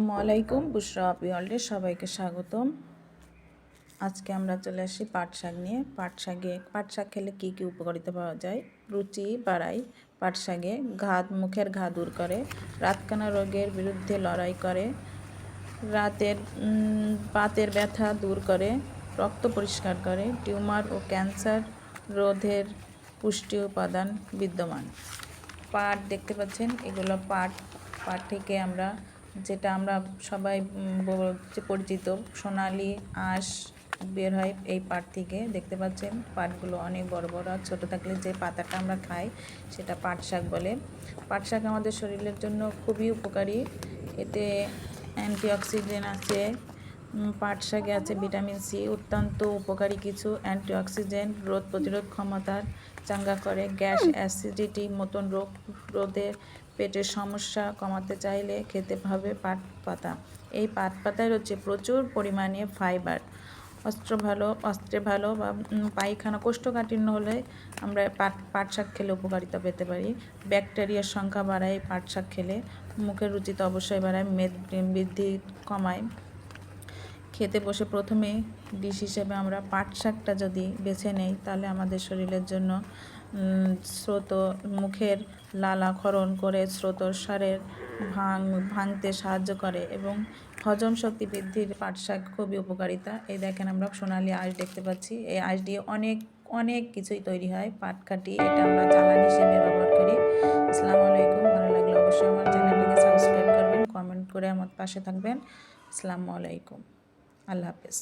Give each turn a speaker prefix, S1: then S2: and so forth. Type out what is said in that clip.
S1: আসসালামু আলাইকুম। বুশরা ওয়ার্ল্ডে সবাইকে স্বাগতম। আজকে আমরা চলে আসি পাট শাক নিয়ে। পাট শাকে, পাট শাক খেলে কী কী উপকারিতা পাওয়া যায়? রুচি বাড়ায় পাট শাকে ঘা মুখের ঘা দূর করে। রাতকানা রোগের বিরুদ্ধে লড়াই করে। রাতের পাতের ব্যথা দূর করে। রক্ত পরিষ্কার করে। টিউমার ও ক্যান্সার রোধের পুষ্টি উপাদান বিদ্যমান। পাট দেখতে পাচ্ছেন? এগুলো পাট পাট থেকে আমরা যেটা আমরা সবাই পরিচিত সোনালি আঁশ বের হয় এই পাট থেকে। দেখতে পাচ্ছেন পাটগুলো অনেক বড় বড় আর ছোটো থাকলে যে পাতাটা আমরা খাই সেটা পাট শাক বলে। পাট শাক আমাদের শরীরের জন্য খুবই উপকারী। এতে অ্যান্টিঅক্সিডেন্ট আছে পাট শাকে আছে ভিটামিন সি অত্যন্ত উপকারী কিছু অ্যান্টিঅক্সিডেন্ট রোগ প্রতিরোধ ক্ষমতার চাঙ্গা করে। গ্যাস অ্যাসিডিটি মতন রোগ রোধে পেটের সমস্যা কমাতে চাইলে খেতে হবে পাট পাতা। এই পাট পাতায় রয়েছে প্রচুর পরিমাণে ফাইবার। অস্ত্র ভালো, অস্ত্রে ভালো বা পায়খানা কোষ্ঠকাঠিন্য হলে আমরা পাট পাট শাক খেলে উপকারিতা পেতে পারি। ব্যাকটেরিয়ার সংখ্যা বাড়ায় পাট শাক খেলে। মুখের রুচিতে অবশ্যই বাড়ায়, মেদ বৃদ্ধি কমায়। খেতে বসে প্রথমে ডিশ হিসেবে আমরা পাট শাকটা যদি বেছে নেই, তাহলে আমাদের শরীরের জন্য স্রোত, মুখের লালাক্ষরণ করে স্রোতসারের ভাঙ, ভাঙতে সাহায্য করে এবং হজম শক্তি বৃদ্ধির পাট শাক খুবই উপকারিতা। এই দেখেন আমরা সোনালি আঁশ দেখতে পাচ্ছি। এই আঁশ দিয়ে অনেক অনেক কিছুই তৈরি হয়, পাট কাটি, এটা আমরা জ্বালানি হিসেবে ব্যবহার করি। আসসালামু আলাইকুম, ভালো লাগলে অবশ্যই আমার চ্যানেলটিকে সাবস্ক্রাইব করবেন, কমেন্ট করে আমার পাশে থাকবেন। আসসালামু আলাইকুম। আল্লাহ হাফেজ।